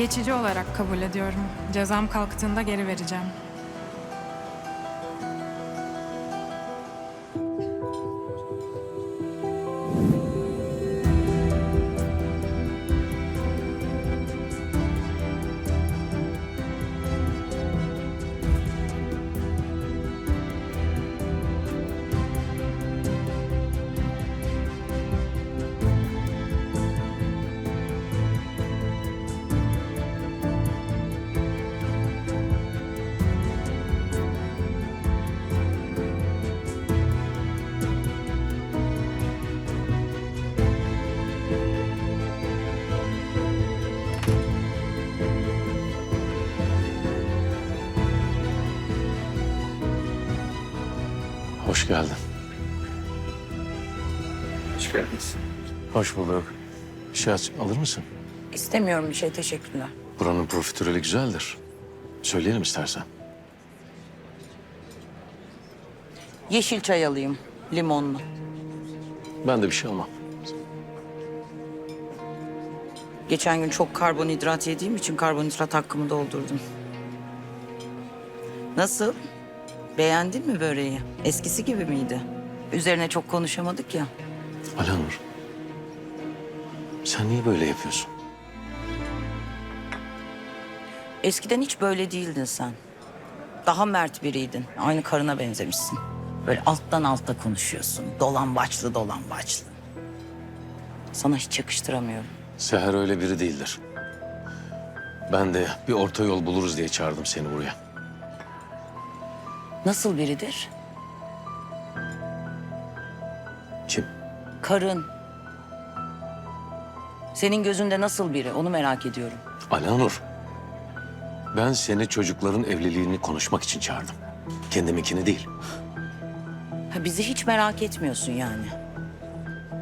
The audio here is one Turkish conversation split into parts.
Geçici olarak kabul ediyorum. Cezam kalktığında geri vereceğim. Hoş geldin. Hoş geldiniz. Hoş bulduk. Bir şey aç, alır mısın? İstemiyorum bir şey teşekkürler. Buranın profiterolü güzeldir. Söyleyelim istersen. Yeşil çay alayım limonlu. Ben de bir şey almam. Geçen gün çok karbonhidrat yediğim için karbonhidrat hakkımı doldurdum. Nasıl? Beğendin mi böreği? Eskisi gibi miydi? Üzerine çok konuşamadık ya. Alanur. Sen niye böyle yapıyorsun? Eskiden hiç böyle değildin sen. Daha mert biriydin. Aynı karına benzemişsin. Böyle alttan alta konuşuyorsun. Dolan başlı. Sana hiç yakıştıramıyorum. Seher öyle biri değildir. Ben de bir orta yol buluruz diye çağırdım seni buraya. Nasıl biridir? Kim? Karın. Senin gözünde nasıl biri onu merak ediyorum. Alanur. Ben seni çocukların evliliğini konuşmak için çağırdım. Kendiminkini değil. Ha, bizi hiç merak etmiyorsun yani.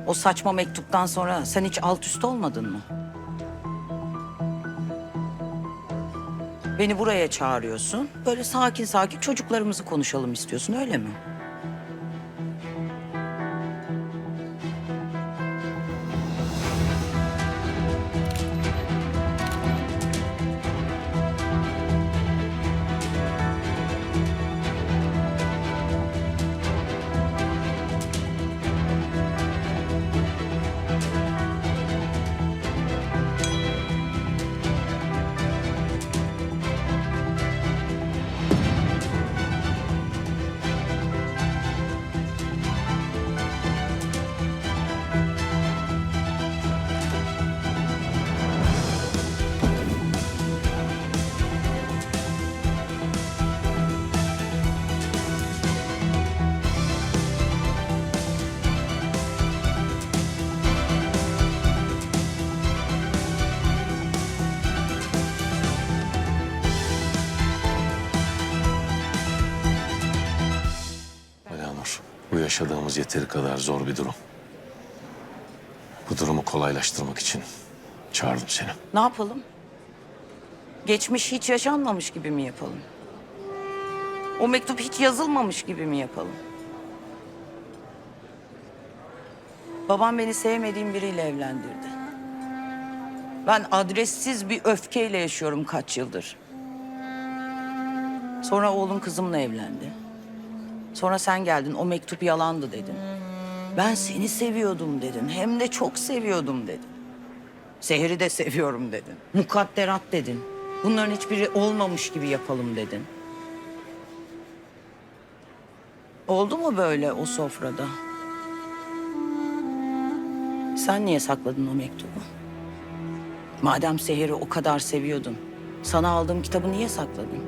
O saçma mektuptan sonra sen hiç alt üst olmadın mı? Beni buraya çağırıyorsun. Böyle sakin sakin çocuklarımızı konuşalım istiyorsun öyle mi? Yaşadığımız yeteri kadar zor bir durum. Bu durumu kolaylaştırmak için çağırdım seni. Ne yapalım? Geçmiş hiç yaşanmamış gibi mi yapalım? O mektup hiç yazılmamış gibi mi yapalım? Babam beni sevmediğim biriyle evlendirdi. Ben adressiz bir öfkeyle yaşıyorum kaç yıldır. Sonra oğlum kızımla evlendi. Sonra sen geldin, o mektup yalandı dedin. Ben seni seviyordum dedin, hem de çok seviyordum dedin. Seher'i de seviyorum dedin. Mukadderat dedin. Bunların hiçbiri olmamış gibi yapalım dedin. Oldu mu böyle o sofrada? Sen niye sakladın o mektubu? Madem Seher'i o kadar seviyordun, sana aldığım kitabı niye sakladın?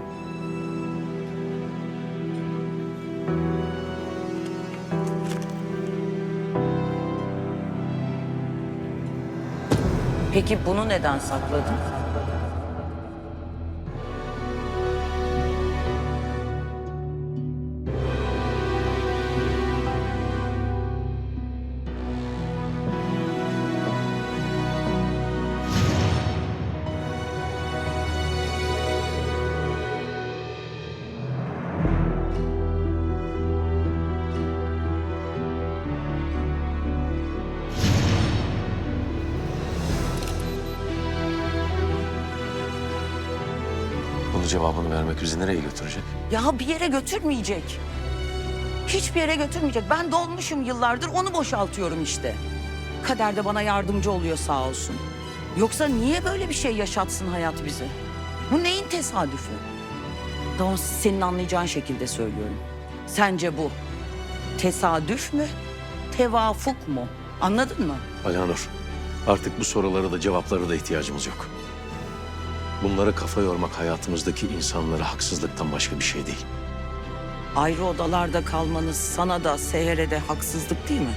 Peki bunu neden sakladın? Cevabını vermek bizi nereye götürecek? Ya bir yere götürmeyecek. Hiçbir yere götürmeyecek. Ben dolmuşum yıllardır onu boşaltıyorum işte. Kader de bana yardımcı oluyor sağ olsun. Yoksa niye böyle bir şey yaşatsın hayat bize? Bu neyin tesadüfü? Daha senin anlayacağın şekilde söylüyorum. Sence bu tesadüf mü, tevafuk mu? Anladın mı? Alanur, artık bu sorulara da cevaplara da ihtiyacımız yok. Bunlara kafa yormak hayatımızdaki insanlara haksızlıktan başka bir şey değil. Ayrı odalarda kalmanız sana da Seher'e de haksızlık değil mi?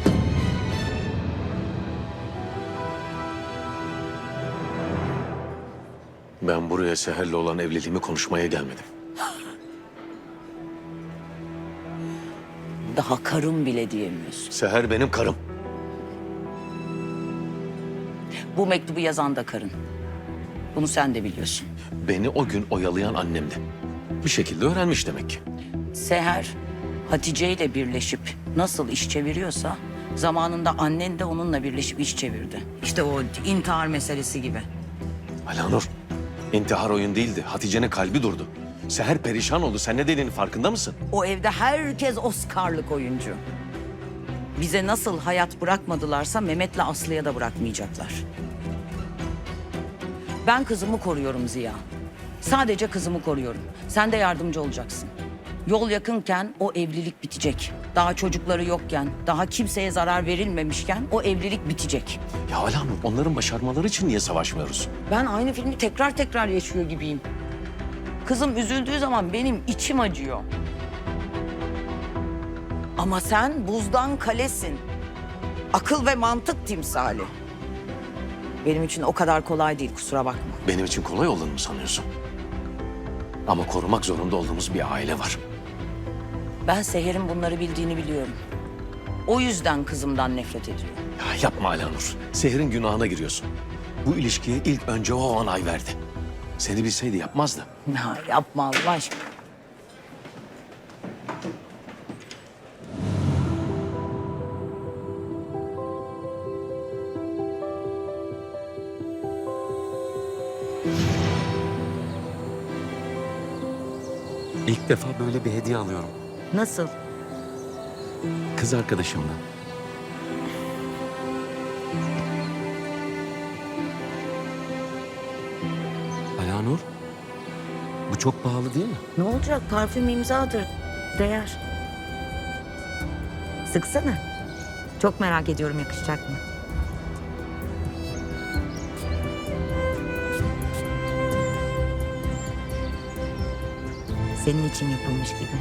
Ben buraya Seher'le olan evliliğimi konuşmaya gelmedim. Daha karım bile diyemiyorsun. Seher benim karım. Bu mektubu yazan da karın. Bunu sen de biliyorsun. Beni o gün oyalayan annemdi. Bir şekilde öğrenmiş demek ki. Seher, Hatice ile birleşip nasıl iş çeviriyorsa... ...zamanında annen de onunla birleşip iş çevirdi. İşte o intihar meselesi gibi. Alanur, intihar oyun değildi. Hatice'nin kalbi durdu. Seher perişan oldu. Sen ne dediğini farkında mısın? O evde herkes Oscar'lık oyuncu. Bize nasıl hayat bırakmadılarsa Mehmet'le Aslı'ya da bırakmayacaklar. Ben kızımı koruyorum Ziya. Sadece kızımı koruyorum. Sen de yardımcı olacaksın. Yol yakınken o evlilik bitecek. Daha çocukları yokken, daha kimseye zarar verilmemişken o evlilik bitecek. Ya Alanur, onların başarmaları için niye savaşmıyoruz? Ben aynı filmi tekrar tekrar yaşıyor gibiyim. Kızım üzüldüğü zaman benim içim acıyor. Ama sen buzdan kalesin. Akıl ve mantık timsali. Benim için o kadar kolay değil kusura bakma. Benim için kolay olduğunu mu sanıyorsun? Ama korumak zorunda olduğumuz bir aile var. Ben Seher'in bunları bildiğini biliyorum. O yüzden kızımdan nefret ediyorum. Ya yapma Alanur. Seher'in günahına giriyorsun. Bu ilişkiye ilk önce o onay verdi. Seni bilseydi yapmazdı. Ya yapma Allah aşkına. İlk defa böyle bir hediye alıyorum. Nasıl? Kız arkadaşımdan. Alanur, bu çok pahalı değil mi? Ne olacak? Parfüm imzadır. Değer. Sıksana. Çok merak ediyorum yakışacak mı? Senin için yapılmış gibi.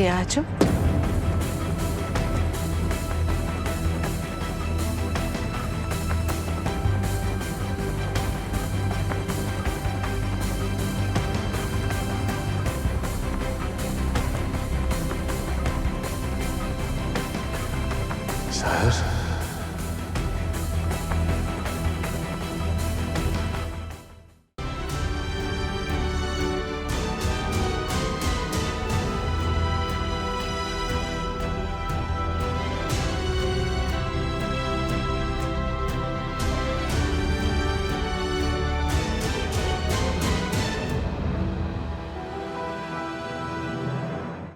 Siyahcığım. Seher.